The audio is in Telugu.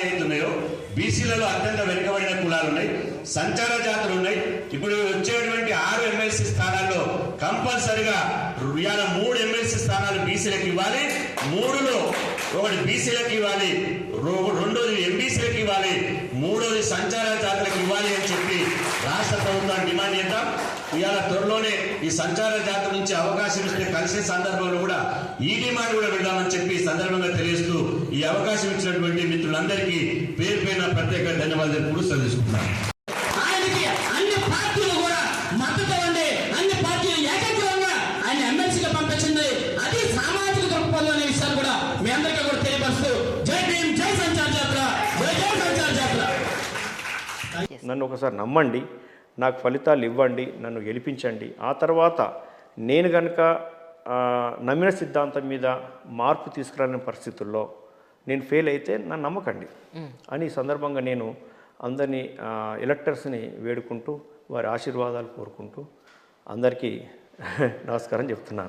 ఏవైతే ఉన్నాయో బీసీలలో అత్యంత వెనుకబడిన కులాలు ఉన్నాయి సంచార జాతులు ఉన్నాయి ఇప్పుడు వచ్చేటువంటి ఆరు ఎమ్మెల్సీ స్థానాల్లో కంపల్సరిగా ఇవాళ మూడు ఎమ్మెల్సీ స్థానాలు బీసీలకు ఇవ్వాలి. మూడులో ఒకటి బీసీలకు ఇవ్వాలి రో- రెండోది ఎంబీసీలకు ఇవ్వాలి మూడోది సంచార జాతులకు ఇవ్వాలి అని చెప్పి రాష్ట్ర ప్రభుత్వాన్ని డిమాండ్ చేద్దాం. ఇవాళ త్వరలోనే ఈ సంచార జాతుల నుంచి అవకాశం ఇస్తే కలిసే సందర్భంలో కూడా ఈ డిమాండ్ కూడా పెడదామని చెప్పి సందర్భంగా తెలియజేస్తూ ఈ అవకాశం ఇచ్చినటువంటి మిత్రులందరికీ పేరు పేరున ప్రత్యేక ధన్యవాదాలు కూడా తెలుసుకుంటున్నాను ఆయనకి అన్ని పార్టీలు కూడా మద్దతు ఉండి అన్ని పార్టీలు ఏకగ్రీవంగా ఆయన ఎమ్మెల్సీగా పంపించింది. అది సామాజిక దృక్పథం అనే విషయాలు కూడా మీ అందరికీ కూడా తెలియపరుస్తూ జై భీమ్ జై సంచార్ జాతర జై జై సంచార్ జాతర. నన్ను ఒకసారి నమ్మండి నాకు ఫలితాలు ఇవ్వండి నన్ను గెలిపించండి. ఆ తర్వాత నేను కనుక నమ్మిన సిద్ధాంతం మీద మార్పు తీసుకురాని పరిస్థితుల్లో నేను ఫెయిల్ అయితే నన్ను నమ్మకండి అని ఈ సందర్భంగా నేను అందరినీ ఎలక్టర్స్ని వేడుకుంటూ వారి ఆశీర్వాదాలు కోరుకుంటూ అందరికీ నమస్కారం చెప్తున్నాను.